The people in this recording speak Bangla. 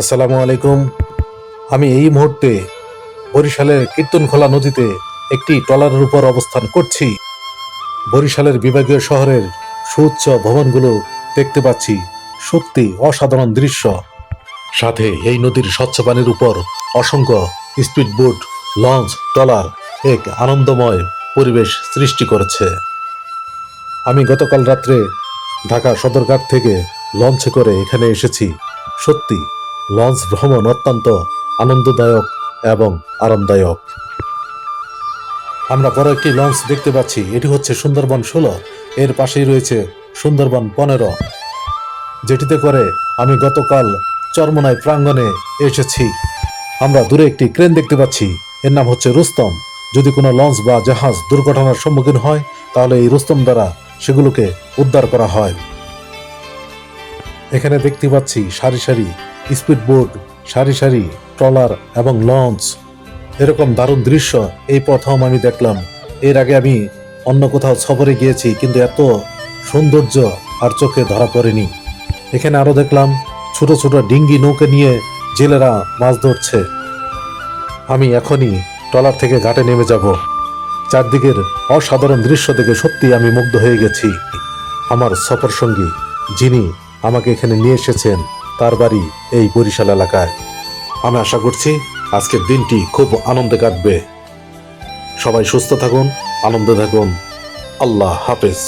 আসসালামু আলাইকুম। আমি এই মুহূর্তে বরিশালের কীর্তনখোলা নদীতে একটি ট্রলারের উপর অবস্থান করছি। বরিশালের বিভাগীয় শহরের সুউচ্চ ভবনগুলো দেখতে পাচ্ছি। সত্যি অসাধারণ দৃশ্য। সাথে এই নদীর স্বচ্ছ পানির উপর অসংখ্য স্পিডবোট, লঞ্চ, ট্রলার এক আনন্দময় পরিবেশ সৃষ্টি করেছে। আমি গতকাল রাত্রে ঢাকা সদরঘাট থেকে লঞ্চে করে এখানে এসেছি। সত্যি লঞ্চ ভ্রমণ অত্যন্ত আনন্দদায়ক এবং আরামদায়ক। আমরা বড় একটি লঞ্চ দেখতে পাচ্ছি। এটি হচ্ছে সুন্দরবন ষোলো। এর পাশেই রয়েছে সুন্দরবন পনেরো। যেটিতে করে আমি গতকাল চরমনাই প্রাঙ্গণে এসেছি। আমরা দূরে একটি ক্রেন দেখতে পাচ্ছি। এর নাম হচ্ছে রুস্তম। যদি কোনো লঞ্চ বা জাহাজ দুর্ঘটনার সম্মুখীন হয়, তাহলে এই রুস্তম দ্বারা সেগুলোকে উদ্ধার করা হয়। এখানে দেখতে পাচ্ছি সারি সারি স্পিডবোট সারি সারি, ট্রলার এবং লঞ্চ। এরকম দারুণ দৃশ্য এই প্রথম আমি দেখলাম। এর আগে আমি অন্য কোথাও সফরে গিয়েছি, কিন্তু এত সৌন্দর্য আর চোখে ধরা পড়েনি। এখানে আরও দেখলাম ছোট ছোট ডিঙ্গি নৌকা নিয়ে জেলেরা মাছ ধরছে। আমি এখনই ট্রলার থেকে ঘাটে নেমে যাব। চারদিকের অসাধারণ দৃশ্য দেখে সত্যি আমি মুগ্ধ হয়ে গেছি। আমার সফর সঙ্গী যিনি আমাকে এখানে নিয়ে এসেছেন তার বাড়ি এই বরিশাল এলাকায়। আমি আশা করছি আজকের দিনটি খুব আনন্দে কাটবে। সবাই সুস্থ থাকুন, আনন্দে থাকুন। আল্লাহ হাফেজ।